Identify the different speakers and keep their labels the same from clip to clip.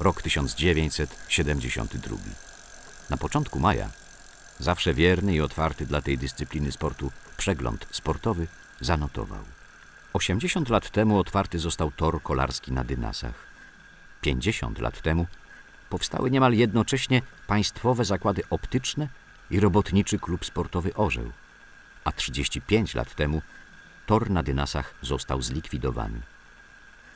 Speaker 1: Rok 1972. Na początku maja, zawsze wierny i otwarty dla tej dyscypliny sportu przegląd sportowy zanotował. 80 lat temu otwarty został tor kolarski na Dynasach. 50 lat temu powstały niemal jednocześnie państwowe zakłady optyczne i robotniczy klub sportowy Orzeł, a 35 lat temu tor na Dynasach został zlikwidowany.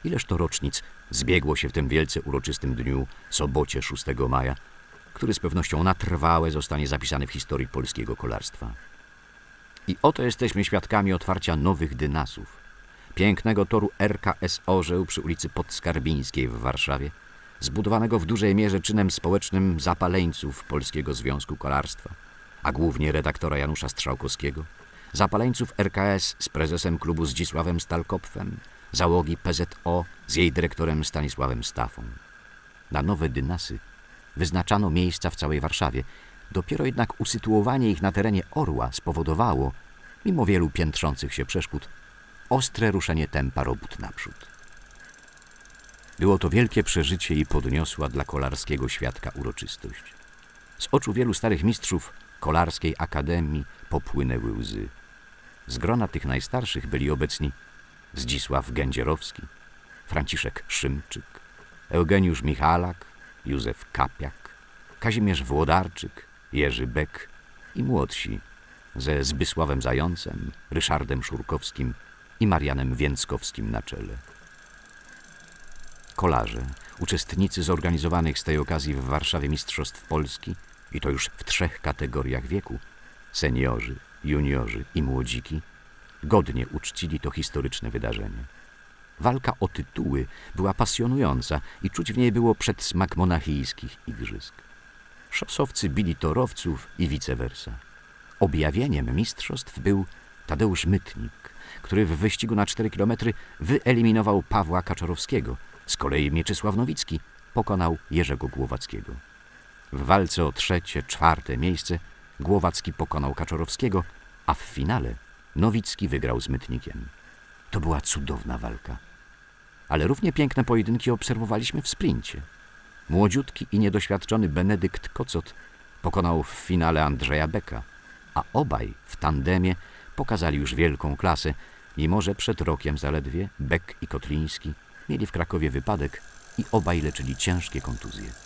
Speaker 1: Ileż to rocznic zbiegło się w tym wielce uroczystym dniu, sobocie 6 maja, który z pewnością na trwałe zostanie zapisany w historii polskiego kolarstwa. I oto jesteśmy świadkami otwarcia nowych dynasów. Pięknego toru RKS Orzeł przy ulicy Podskarbińskiej w Warszawie, zbudowanego w dużej mierze czynem społecznym zapaleńców Polskiego Związku Kolarstwa, a głównie redaktora Janusza Strzałkowskiego, zapaleńców RKS z prezesem klubu Zdzisławem Stalkopfem, załogi PZO z jej dyrektorem Stanisławem Stafą. Na nowe dynasy wyznaczano miejsca w całej Warszawie. Dopiero jednak usytuowanie ich na terenie Orła spowodowało, mimo wielu piętrzących się przeszkód, ostre ruszenie tempa robót naprzód. Było to wielkie przeżycie i podniosła dla kolarskiego świadka uroczystość. Z oczu wielu starych mistrzów kolarskiej akademii popłynęły łzy. Z grona tych najstarszych byli obecni Zdzisław Gędzierowski, Franciszek Szymczyk, Eugeniusz Michalak, Józef Kapiak, Kazimierz Włodarczyk, Jerzy Bek i młodsi ze Zbysławem Zającem, Ryszardem Szurkowskim i Marianem Więckowskim na czele. Kolarze, uczestnicy zorganizowanych z tej okazji w Warszawie Mistrzostw Polski i to już w trzech kategoriach wieku, seniorzy, juniorzy i młodziki, godnie uczcili to historyczne wydarzenie. Walka o tytuły była pasjonująca i czuć w niej było przedsmak monachijskich igrzysk. Szosowcy bili torowców i vice versa. Objawieniem mistrzostw był Tadeusz Mytnik, który w wyścigu na 4 kilometry wyeliminował Pawła Kaczorowskiego. Z kolei Mieczysław Nowicki pokonał Jerzego Głowackiego. W walce o trzecie, czwarte miejsce Głowacki pokonał Kaczorowskiego, a w finale Nowicki wygrał z Mytnikiem. To była cudowna walka. Ale równie piękne pojedynki obserwowaliśmy w sprincie. Młodziutki i niedoświadczony Benedykt Kocot pokonał w finale Andrzeja Beka, a obaj w tandemie pokazali już wielką klasę, mimo że przed rokiem zaledwie Bek i Kotliński mieli w Krakowie wypadek i obaj leczyli ciężkie kontuzje.